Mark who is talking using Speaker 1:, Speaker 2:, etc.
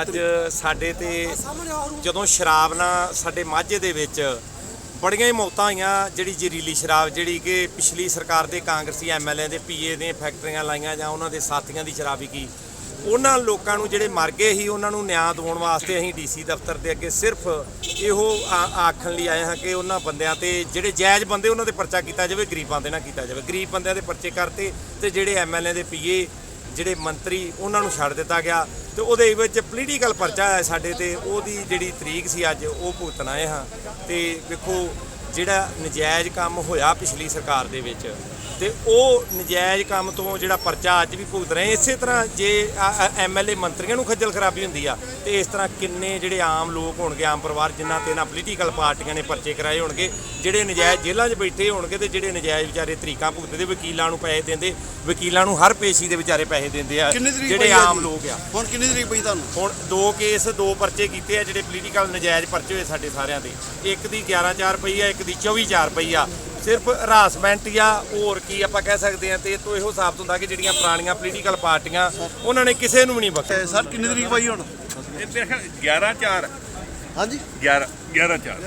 Speaker 1: ਅੱਜ ਸਾਡੇ ਤੇ ਜਦੋਂ ਸ਼ਰਾਬ ਨਾਲ ਸਾਡੇ ਮਾਝੇ ਦੇ ਵਿੱਚ ਬੜੀਆਂ ਹੀ ਮੌਤਾਂ ਹੋਈਆਂ, ਜਿਹੜੀ ਜ਼ਹਿਰੀਲੀ ਸ਼ਰਾਬ, ਜਿਹੜੀ ਕਿ ਪਿਛਲੀ ਸਰਕਾਰ ਦੇ ਕਾਂਗਰਸੀ ਐਮਐਲਏ ਦੇ ਪੀਏ ਨੇ ਫੈਕਟਰੀਆਂ ਲਾਈਆਂ ਜਾਂ ਉਹਨਾਂ ਦੇ ਸਾਥੀਆਂ ਦੀ ਸ਼ਰਾਬੀ ਕੀ। ਉਹਨਾਂ ਲੋਕਾਂ ਨੂੰ ਜਿਹੜੇ ਮਰ ਗਏ ਸੀ, ਉਹਨਾਂ ਨੂੰ ਨਿਆਂ ਦਿਵਾਉਣ ਵਾਸਤੇ ਅਸੀਂ ਡੀਸੀ ਦਫ਼ਤਰ ਦੇ ਅੱਗੇ ਸਿਰਫ ਇਹੋ ਆਖਣ ਲਈ ਆਏ ਹਾਂ ਕਿ ਉਹਨਾਂ ਬੰਦਿਆਂ ਤੇ ਜਿਹੜੇ ਜਾਇਜ਼ ਬੰਦੇ, ਉਹਨਾਂ 'ਤੇ ਪਰਚਾ ਕੀਤਾ ਜਾਵੇ, ਗਰੀਬਾਂ ਦੇ ਨਾ ਕੀਤਾ ਜਾਵੇ। ਗਰੀਬ ਬੰਦਿਆਂ ਦੇ ਪਰਚੇ ਕਰਤੇ ਤੇ ਜਿਹੜੇ ਐਮਐਲਏ ਦੇ ਪੀਏ ਜਿਹੜੇ ਮੰਤਰੀ, ਉਹਨਾਂ ਨੂੰ ਛੱਡ ਦਿੱਤਾ ਗਿਆ। ਤੇ ਉਹਦੇ ਵਿੱਚ ਪੋਲੀਟੀਕਲ ਪਰਚਾ ਹੈ ਸਾਡੇ ਤੇ, ਉਹਦੀ ਜਿਹੜੀ ਤਰੀਕ ਸੀ ਅੱਜ, ਉਹ ਭੁਗਤਣਾ ਆਏ ਹਾਂ। ਤੇ ਵੇਖੋ, ਜਿਹੜਾ ਨਜਾਇਜ਼ ਕੰਮ ਹੋਇਆ ਪਿਛਲੀ ਸਰਕਾਰ ਦੇ ਵਿੱਚ ਤੇ ਉਹ ਨਜਾਇਜ਼ ਕੰਮ ਤੋਂ ਜਿਹੜਾ ਪਰਚਾ ਅੱਜ ਵੀ ਭੁਗਤ ਰਹੇ ਇਸੇ ਤਰ੍ਹਾਂ ਜੇ ਐਮਐਲਏ ਮੰਤਰੀਆਂ ਨੂੰ ਖੱਜਲ ਖਰਾਬੀ ਹੁੰਦੀ ਆ ਤੇ ਇਸ ਤਰ੍ਹਾਂ ਕਿੰਨੇ ਜਿਹੜੇ ਆਮ ਲੋਕ ਹੋਣਗੇ ਆਮ ਪਰਿਵਾਰ ਜਿਨ੍ਹਾਂ ਤੇ ਨਾ ਪੋਲੀਟੀਕਲ ਪਾਰਟੀਆਂ ਨੇ ਪਰਚੇ ਕਰਾਏ ਹੋਣਗੇ ਜਿਹੜੇ ਨਜਾਇਜ਼ ਜੇਲ੍ਹਾਂ 'ਚ ਬੈਠੇ ਹੋਣਗੇ ਤੇ ਜਿਹੜੇ ਨਜਾਇਜ਼ ਵਿਚਾਰੇ ਤਰੀਕਾਂ ਭੁਗਤਦੇ ਵਕੀਲਾਂ ਨੂੰ ਪੈਸੇ ਦਿੰਦੇ ਵਕੀਲਾਂ ਨੂੰ ਹਰ ਪੇਸ਼ੀ ਦੇ ਵਿਚਾਰੇ ਪੈਸੇ ਦਿੰਦੇ ਆ ਜਿਹੜੇ ਆਮ? ਲੋਕ ਆ।
Speaker 2: ਹੁਣ ਕਿੰਨੀ ਤਰੀਕ ਪਈ ਤੁਹਾਨੂੰ?
Speaker 1: ਹੁਣ ਦੋ ਕੇਸ ਦੋ ਪਰਚੇ ਕੀਤੇ ਆ ਜਿਹੜੇ ਪੋਲੀਟੀਕਲ ਨਜਾਇਜ਼ ਪਰਚੇ ਹੋਏ ਸਾਡੇ ਸਾਰਿਆਂ ਦੇ। ਇੱਕ ਦੀ 114 ਪਈ ਆ ਇੱਕ ਦੀ 24000 ਪਈ ਆ। ਸਿਰਫ ਹਰਾਸਮੈਂਟ ਜਾਂ ਹੋਰ ਕੀ ਆਪਾਂ ਕਹਿ ਸਕਦੇ ਆ ਤੇ ਇਹ ਤੋਂ ਇਹੋ ਸਾਬਤ ਹੁੰਦਾ ਕਿ ਜਿਹੜੀਆਂ ਪੁਰਾਣੀਆਂ ਪੋਲੀਟੀਕਲ ਪਾਰਟੀਆਂ ਉਹਨਾਂ ਨੇ ਕਿਸੇ ਨੂੰ ਵੀ ਨਹੀਂ ਬਖਸ਼ਿਆ।
Speaker 2: ਸਰ ਕਿੰਨੀ ਤਰੀਕ ਪਈ ਹੁਣ?
Speaker 3: ਇਹ ਮੇਰੇ ਖਿਆਲ 11 4
Speaker 2: ਹਾਂਜੀ
Speaker 3: 11 11 4